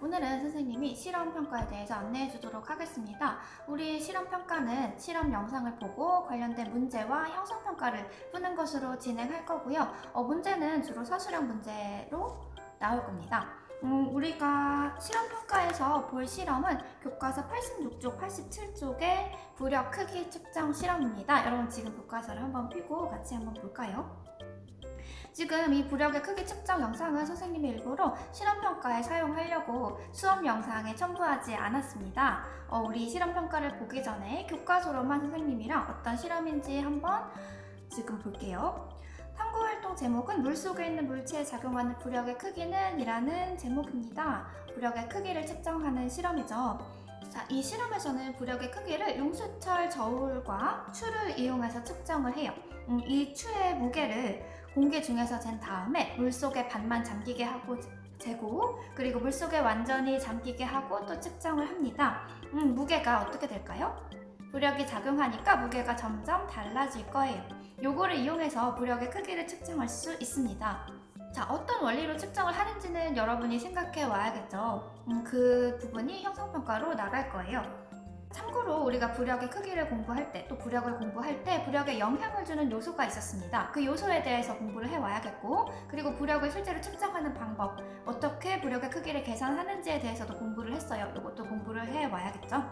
오늘은 선생님이 실험 평가에 대해서 안내해 주도록 하겠습니다. 우리 실험 평가는 실험 영상을 보고 관련된 문제와 형성 평가를 푸는 것으로 진행할 거고요. 어, 문제는 주로 서술형 문제로 나올 겁니다. 음, 우리가 실험 평가에서 볼 실험은 교과서 86쪽, 87쪽의 부력 크기 측정 실험입니다. 여러분 지금 교과서를 한번 펴고 같이 한번 볼까요? 지금 이 부력의 크기 측정 영상은 선생님이 일부러 실험평가에 사용하려고 수업 영상에 첨부하지 않았습니다. 어, 우리 실험평가를 보기 전에 교과서로만 선생님이랑 어떤 실험인지 한번 지금 볼게요. 탐구활동 제목은 물속에 있는 물체에 작용하는 부력의 크기는 이라는 제목입니다. 부력의 크기를 측정하는 실험이죠. 자, 이 실험에서는 부력의 크기를 용수철 저울과 추를 이용해서 측정을 해요. 음, 이 추의 무게를 공기 중에서 잰 다음에 물속에 반만 잠기게 하고 재고 그리고 물속에 완전히 잠기게 하고 또 측정을 합니다. 음, 무게가 어떻게 될까요? 부력이 작용하니까 무게가 점점 달라질 거예요. 요거를 이용해서 부력의 크기를 측정할 수 있습니다. 자, 어떤 원리로 측정을 하는지는 여러분이 생각해 와야겠죠. 음, 그 부분이 형성평가로 나갈 거예요. 참고로 우리가 부력의 크기를 공부할 때, 또 부력을 공부할 때 부력에 영향을 주는 요소가 있었습니다. 그 요소에 대해서 공부를 해와야겠고, 그리고 부력을 실제로 측정하는 방법, 어떻게 부력의 크기를 계산하는지에 대해서도 공부를 했어요. 이것도 공부를 해와야겠죠.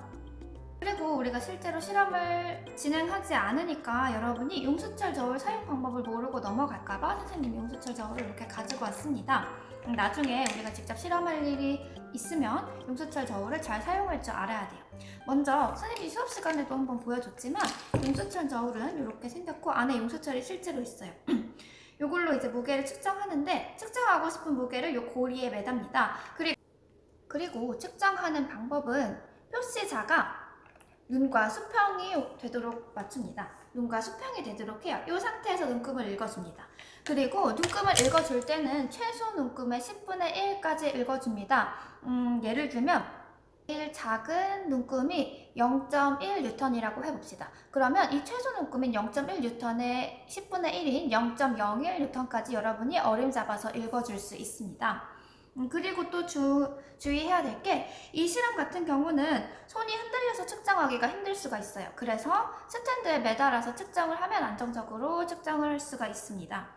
그리고 우리가 실제로 실험을 진행하지 않으니까 여러분이 용수철 저울 사용 방법을 모르고 넘어갈까봐 선생님이 용수철 저울을 이렇게 가지고 왔습니다. 음, 나중에 우리가 직접 실험할 일이 있으면 용수철 저울을 잘 사용할 줄 알아야 돼요. 먼저 선생님이 수업 시간에도 한번 보여줬지만 용수철 저울은 이렇게 생겼고 안에 용수철이 실제로 있어요. 이걸로 이제 무게를 측정하는데 측정하고 싶은 무게를 요 고리에 매답니다. 그리고 그리고 측정하는 방법은 표시자가 눈과 수평이 되도록 맞춥니다. 눈과 수평이 되도록 해요. 이 상태에서 눈금을 읽어줍니다. 그리고 눈금을 읽어줄 때는 최소 눈금의 10분의 1까지 읽어줍니다. 음, 예를 들면 1 작은 눈금이 0.1N이라고 해봅시다. 그러면 이 최소 눈금인 0.1N의 10분의 1인 0.01N까지 여러분이 어림 잡아서 읽어줄 수 있습니다. 음, 그리고 또 주, 주의해야 될 게 이 실험 같은 경우는 손이 흔들려서 측정하기가 힘들 수가 있어요. 그래서 스탠드에 매달아서 측정을 하면 안정적으로 측정을 할 수가 있습니다.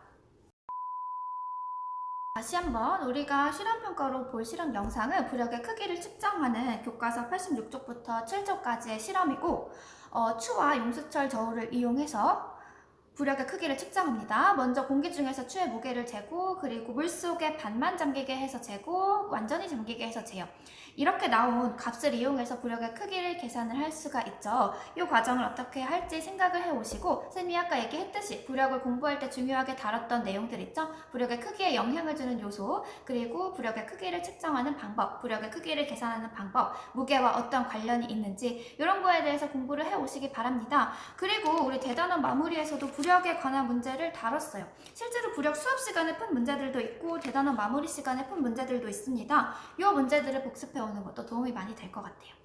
다시 한번 우리가 실험평가로 볼 실험 영상은 부력의 크기를 측정하는 교과서 86쪽부터 7쪽까지의 실험이고 어, 추와 용수철 저울을 이용해서 부력의 크기를 측정합니다. 먼저 공기 중에서 추의 무게를 재고 그리고 물속에 반만 잠기게 해서 재고 완전히 잠기게 해서 재요. 이렇게 나온 값을 이용해서 부력의 크기를 계산을 할 수가 있죠. 이 과정을 어떻게 할지 생각을 해오시고 선생님이 아까 얘기했듯이 부력을 공부할 때 중요하게 다뤘던 내용들 있죠. 부력의 크기에 영향을 주는 요소 그리고 부력의 크기를 측정하는 방법 부력의 크기를 계산하는 방법 무게와 어떤 관련이 있는지 이런 거에 대해서 공부를 해오시기 바랍니다. 그리고 우리 대단원 마무리에서도 부력 에 관한 문제를 다뤘어요. 실제로 부력 수업 시간에 푼 문제들도 있고 대단원 마무리 시간에 푼 문제들도 있습니다. 이 문제들을 복습해 오는 것도 도움이 많이 될 것 같아요.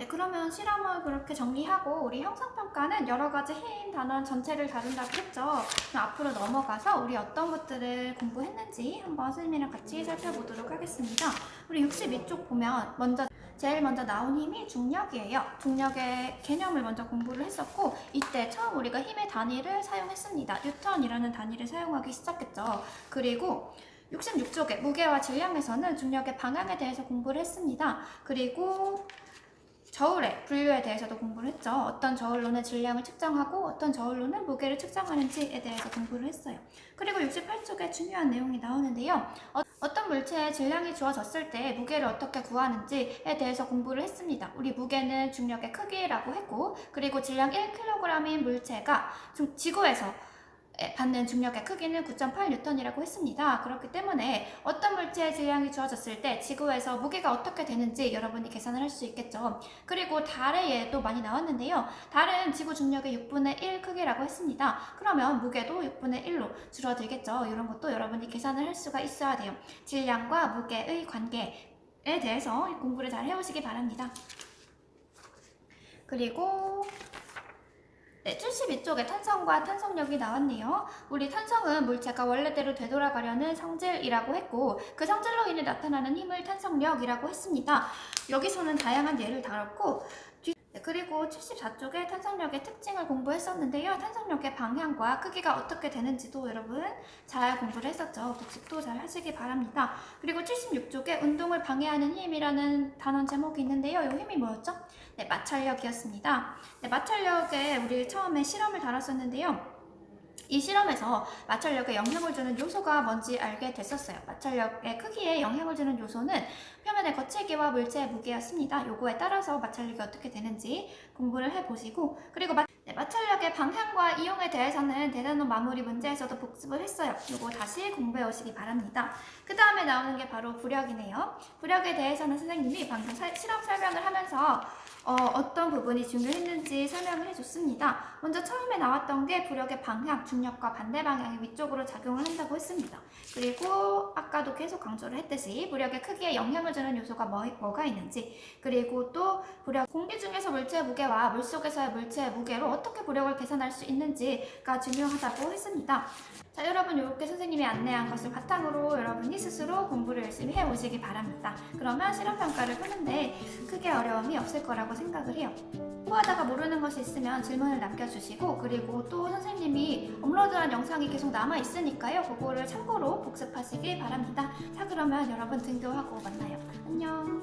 네, 그러면 실험을 그렇게 정리하고 우리 형성평가는 여러 가지 해임 단원 전체를 다룬다고 했죠. 그럼 앞으로 넘어가서 우리 어떤 것들을 공부했는지 한번 선생님이랑 같이 살펴보도록 하겠습니다. 우리 62쪽 보면 먼저 제일 먼저 나온 힘이 중력이에요. 중력의 개념을 먼저 공부를 했었고 이때 처음 우리가 힘의 단위를 사용했습니다. 뉴턴이라는 단위를 사용하기 시작했죠. 그리고 66쪽에 무게와 질량에서는 중력의 방향에 대해서 공부를 했습니다. 그리고 저울의 분류에 대해서도 공부를 했죠. 어떤 저울로는 질량을 측정하고 어떤 저울로는 무게를 측정하는지에 대해서 공부를 했어요. 그리고 68쪽에 중요한 내용이 나오는데요. 어, 떤 물체의 질량이 주어졌을 때 무게를 어떻게 구하는지에 대해서 공부를 했습니다. 우리 무게는 중력의 크기라고 했고 그리고 질량 1kg인 물체가 지구에서 받는 중력의 크기는 9.8N이라고 했습니다. 그렇기 때문에 어떤 물체의 질량이 주어졌을 때 지구에서 무게가 어떻게 되는지 여러분이 계산을 할 수 있겠죠. 그리고 달의 예도 많이 나왔는데요. 달은 지구 중력의 6분의 1 크기라고 했습니다. 그러면 무게도 6분의 1로 줄어들겠죠. 이런 것도 여러분이 계산을 할 수가 있어야 돼요. 질량과 무게의 관계에 대해서 공부를 잘 해오시기 바랍니다. 그리고 네, 72쪽에 탄성과 탄성력이 나왔네요. 우리 탄성은 물체가 원래대로 되돌아가려는 성질이라고 했고 그 성질로 인해 나타나는 힘을 탄성력이라고 했습니다. 여기서는 다양한 예를 다뤘고 그리고 74쪽에 탄성력의 특징을 공부했었는데요. 탄성력의 방향과 크기가 어떻게 되는지도 여러분 잘 공부를 했었죠. 복습도 잘 하시기 바랍니다. 그리고 76쪽에 운동을 방해하는 힘이라는 단원 제목이 있는데요. 이 힘이 뭐였죠? 네, 마찰력이었습니다. 네, 마찰력에 우리 처음에 실험을 다뤘었는데요. 이 실험에서 마찰력에 영향을 주는 요소가 뭔지 알게 됐었어요. 마찰력의 크기에 영향을 주는 요소는 표면의 거칠기와 물체의 무게였습니다. 요거에 따라서 마찰력이 어떻게 되는지 공부를 해보시고 그리고 마, 네, 마찰력의 방향과 이용에 대해서는 대단원 마무리 문제에서도 복습을 했어요. 요거 다시 공부해 오시기 바랍니다. 그 다음에 나오는 게 바로 부력이네요. 부력에 대해서는 선생님이 방금 사- 실험 설명을 하면서 어, 떤 부분이 중요했는지 설명을 해줬습니다. 먼저 처음에 나왔던 게 부력의 방향, 중력과 반대 방향의 위쪽으로 작용을 한다고 했습니다. 그리고 아까도 계속 강조를 했듯이 부력의 크기에 영향을 주는 요소가 뭐, 뭐가 있는지 그리고 또 부력 공기 중에서 물체의 무게와 물속에서의 물체의 무게로 어떻게 부력을 계산할 수 있는지가 중요하다고 했습니다. 자 여러분 이렇게 선생님이 안내한 것을 바탕으로 여러분이 스스로 공부를 열심히 해오시기 바랍니다. 그러면 실험평가를 푸는데 크게 어려움이 없을 거라고 생각을 해요. 공부하다가 모르는 것이 있으면 질문을 남겨주시고 그리고 또 선생님이 업로드한 영상이 계속 남아 있으니까요. 그거를 참고로 복습하시길 바랍니다. 자 그러면 여러분 등교하고 만나요. 안녕.